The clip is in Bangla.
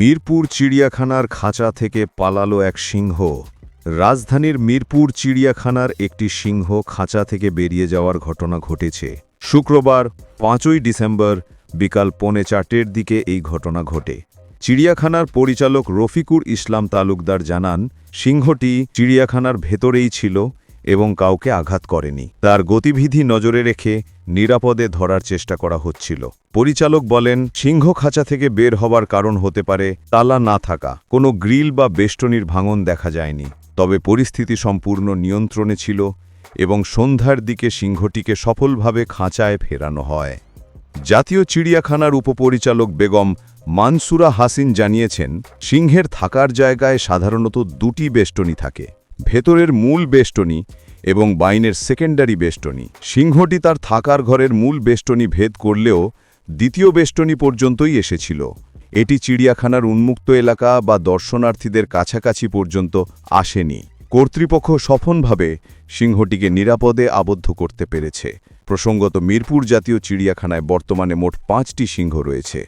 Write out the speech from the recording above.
মিরপুর চিড়িয়াখানার খাঁচা থেকে পালালো এক সিংহ। রাজধানীর মিরপুর চিড়িয়াখানার একটি সিংহ খাঁচা থেকে বেরিয়ে যাওয়ার ঘটনা ঘটেছে। শুক্রবার, পাঁচই ডিসেম্বর, বিকাল পৌনে চারটের দিকে এই ঘটনা ঘটে। চিড়িয়াখানার পরিচালক রফিকুর ইসলাম তালুকদার জানান, সিংহটি চিড়িয়াখানার ভেতরেই ছিল এবং কাউকে আঘাত করেনি। তার গতিবিধি নজরে রেখে নিরাপদে ধরার চেষ্টা করা হচ্ছিল। পরিচালক বলেন, সিংহ খাঁচা থেকে বের হবার কারণ হতে পারে তালা না থাকা। কোনো গ্রিল বা বেষ্টনীর ভাঙন দেখা যায়নি। তবে পরিস্থিতি সম্পূর্ণ নিয়ন্ত্রণে ছিল এবং সন্ধ্যার দিকে সিংহটিকে সফলভাবে খাঁচায় ফেরানো হয়। জাতীয় চিড়িয়াখানার উপপরিচালক বেগম মানসুরা হাসিন জানিয়েছেন, সিংহের থাকার জায়গায় সাধারণত দুটি বেষ্টনী থাকে। ভেতরের মূল বেষ্টনী এবং বাইনের সেকেন্ডারি বেষ্টনী। সিংহটি তার থাকার ঘরের মূল বেষ্টনী ভেদ করলেও দ্বিতীয় বেষ্টনী পর্যন্তই এসেছিল। এটি চিড়িয়াখানার উন্মুক্ত এলাকা বা দর্শনার্থীদের কাছাকাছি পর্যন্ত আসেনি। কর্তৃপক্ষ সফলভাবে সিংহটিকে নিরাপদে আবদ্ধ করতে পেরেছে। প্রসঙ্গত মিরপুর জাতীয় চিড়িয়াখানায় বর্তমানে মোট পাঁচটি সিংহ রয়েছে।